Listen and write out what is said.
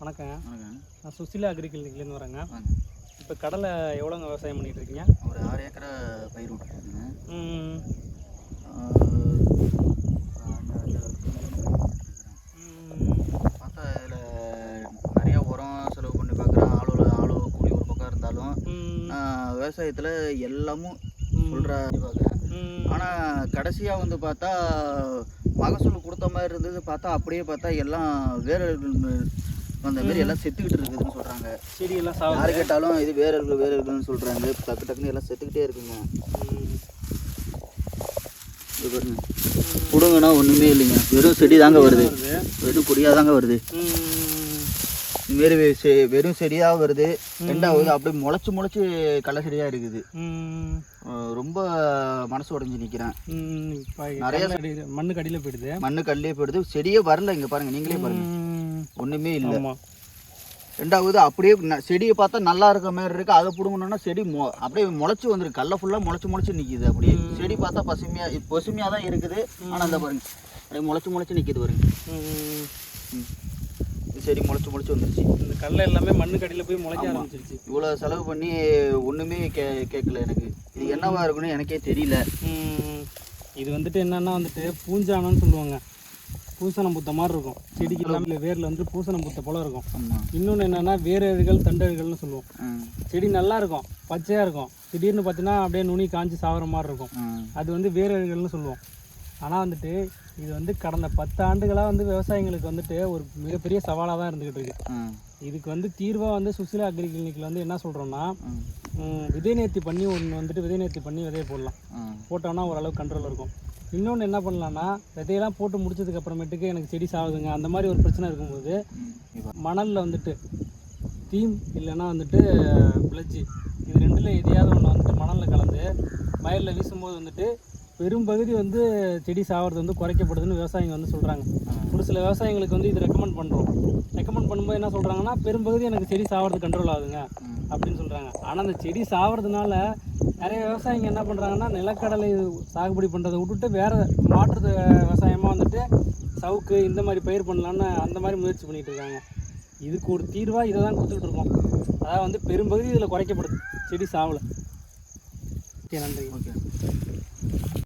வணக்கங்க. வணக்கம் நான் சுசிலா அக்ரிகல்ச்சர்லேருந்து வரேங்க. இப்போ கடலை எவ்வளோங்க விவசாயம் பண்ணிட்டு இருக்கீங்க ஒரு ஆறு ஏக்கரை பயிர் விட்டுருக்குங்க. பார்த்தா இதில் நிறைய உரம் செலவு பண்ணி பார்க்குறேன். ஆளு ஆளு கூலி ஒரு பக்கம் இருந்தாலும் விவசாயத்தில் எல்லாமும் சொல்கிற பார்க்குறேன். ஆனால் கடைசியாக வந்து பார்த்தா மகசூல் கொடுத்த மாதிரி இருந்தது. பார்த்தா அப்படியே பார்த்தா எல்லாம் வேற அந்த மாதிரி எல்லாம் செத்துக்கிட்டு இருக்குதுன்னு சொல்கிறாங்க செடியெல்லாம் யாரு கேட்டாலும் இது வேற இருக்கு வேற இருக்குன்னு சொல்கிறாங்க டக்கு டக்குன்னு எல்லாம் செத்துக்கிட்டே இருக்குங்க. கொடுங்கன்னா ஒன்றுமே இல்லைங்க. வெறும் செடி தாங்க வருது. வெறும் கொடியாக தாங்க வருது. இதுமாரி வெறும் செடியாக வருது. ரெண்டாவது அப்படியே முளைச்சி முளைச்சி கடலை செடியாக இருக்குது. ரொம்ப மனசு உடஞ்சி நிற்கிறேன் நிறைய மண்ணு கடியில் போயிடுது. மண்ணு கல்லே போயிடுது. செடியே வரல இங்கே பாருங்க. நீங்களே பாருங்க. ம், ஒன்றுமே இல்லை. ஆமாம் ரெண்டாவது அப்படியே செடியை பார்த்தா நல்லா இருக்க மாதிரி இருக்கு. அதை பிடுங்கணும்னா செடி மொ அப்படியே முளைச்சி வந்துருக்கு. கல்ல ஃபுல்லாக முளைச்சி முளைச்சி நிற்கிது அப்படியே. செடி பார்த்தா பசுமையாக பசுமையாக தான் இருக்குது. ஆனால் அந்த பாருங்க அப்படியே முளைச்சி முளைச்சி நிற்கிது பாருங்க. செடி முளைச்சி முளைச்சி வந்துருச்சு. இந்த கடலை எல்லாமே மண்ணு கடியில் போய் முளைக்க ஆரம்பிச்சிருச்சு. இவ்வளோ செலவு பண்ணி ஒன்றுமே கே கேட்கல எனக்கு. இது என்னவா இருக்குன்னு எனக்கே தெரியல. இது வந்துட்டு என்னன்னா வந்துட்டு பூஞ்சானம்னு சொல்லுவாங்க. பூசணம் புத்த மாதிரி இருக்கும். செடிக்கு எல்லாமே வேரில் வந்து பூசணம் புத்த போல இருக்கும். இன்னொன்று என்னன்னா வேரழுகள் தண்டழுகள்னு சொல்லுவோம். செடி நல்லா இருக்கும். பச்சையாக இருக்கும். திடீர்னு பார்த்தீங்கன்னா அப்படியே நுனி காஞ்சி சாவர மாதிரி இருக்கும். அது வந்து வேரழுகள்னு சொல்லுவோம். ஆனால் வந்துட்டு இது வந்து கடந்த பத்து ஆண்டுகளாக வந்து விவசாயிங்களுக்கு வந்துட்டு ஒரு மிகப்பெரிய சவாலாக தான் இருந்துகிட்டு இருக்கு. இதுக்கு வந்து தீர்வாக வந்து சுசிலா அக்ரி கிளினிக்கில் வந்து என்ன சொல்கிறோன்னா விதை நேர்த்தி பண்ணி ஒன்று வந்துட்டு விதை நேர்த்தி பண்ணி விதைய போடலாம். ம் போட்டோம்னா ஓரளவு கண்ட்ரோல் இருக்கும். இன்னொன்று என்ன பண்ணலான்னா விதையெல்லாம் போட்டு முடிச்சதுக்கு அப்புறமேட்டுக்கு எனக்கு செடி சாகுதுங்க. அந்த மாதிரி ஒரு பிரச்சனை இருக்கும்போது மணலில் வந்துட்டு தீம் இல்லைன்னா வந்துட்டு பிளஜ்ஜி இது ரெண்டில் எதையாவது ஒன்று வந்துட்டு மணலில் கலந்து வயலில் வீசும்போது வந்துட்டு பெரும்பகுதி வந்து செடி சாகிறது வந்து குறைக்கப்படுதுன்னு விவசாயிங்க வந்து சொல்கிறாங்க ஒரு சில விவசாயிங்களுக்கு வந்து இது ரெக்கமெண்ட் பண்ணுறோம் ரெக்கமெண்ட் பண்ணும்போது என்ன சொல்கிறாங்கன்னா பெரும்பகுதி எனக்கு செடி சாகிறது கண்ட்ரோல் ஆகுதுங்க அப்படின்னு சொல்கிறாங்க ஆனால் அந்த செடி சாகிறதுனால நிறைய விவசாயிங்க என்ன பண்ணுறாங்கன்னா நிலக்கடலை சாகுபடி பண்ணுறதை விட்டுட்டு வேறு மாற்று விவசாயமாக வந்துட்டு சவுக்கு இந்த மாதிரி பயிர் பண்ணலான்னு அந்த மாதிரி முயற்சி பண்ணிகிட்டு இருக்காங்க. இதுக்கு ஒரு தீர்வாக இதை தான் கொடுத்துட்ருக்கோம் அதாவது வந்து பெரும்பகுதி இதில் குறைக்கப்படுது. செடி சாவலை. ஓகே நன்றி. ஓகே.